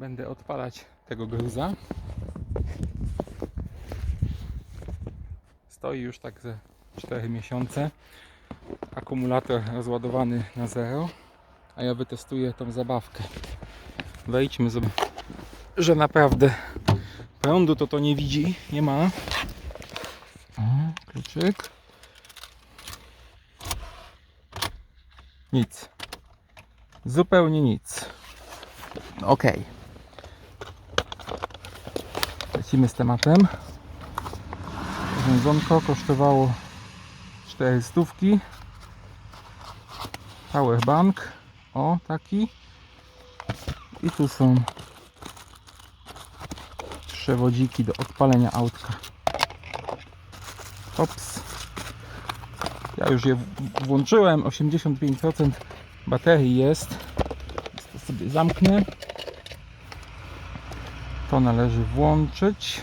Będę odpalać tego gruza. Stoi już tak ze 4 miesiące. Akumulator rozładowany na zero. A ja wytestuję tą zabawkę. Wejdźmy, że naprawdę prądu to to nie widzi, nie ma. Kluczyk. Nic. Zupełnie nic. Ok. Lecimy z tematem. Urządzonko kosztowało 400. Powerbank. O, taki. I tu są przewodziki do odpalenia autka. Ops. Ja już je włączyłem. 85% baterii jest. To sobie zamknę. To należy włączyć.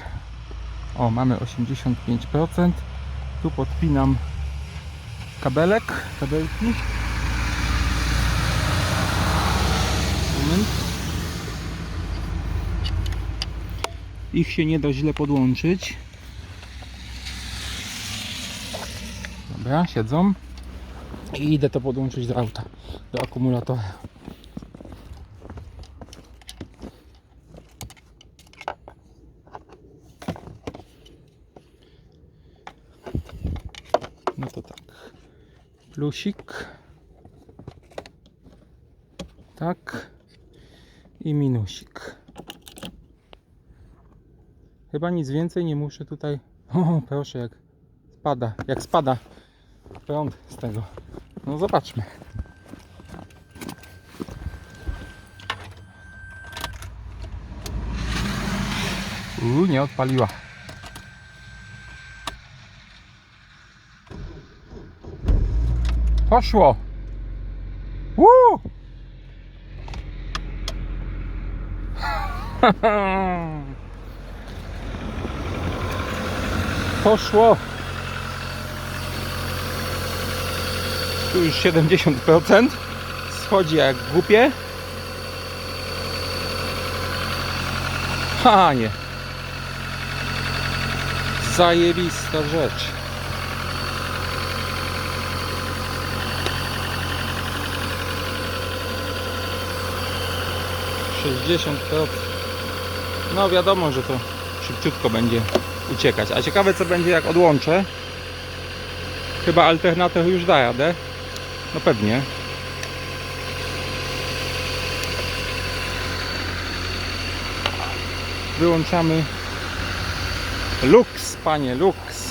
O, mamy 85%. Tu podpinam kabelek, kabelki. Moment. Ich się nie da źle podłączyć. Dobra, siedzą. I idę to podłączyć do auta, do akumulatora. No to tak. Plusik. Tak. I minusik. Chyba nic więcej nie muszę tutaj. O, proszę, jak spada, jak spada prąd z tego. No zobaczmy. Uuu, nie odpaliła. Poszło. Uuu. Poszło. Tu już 70%. Schodzi jak głupie. Ha, nie. Zajebista rzecz. Sześćdziesiąt No wiadomo, że to szybciutko będzie uciekać. A ciekawe co będzie jak odłączę. Chyba alternator już da radę. No pewnie. Wyłączamy Lux, panie, Lux.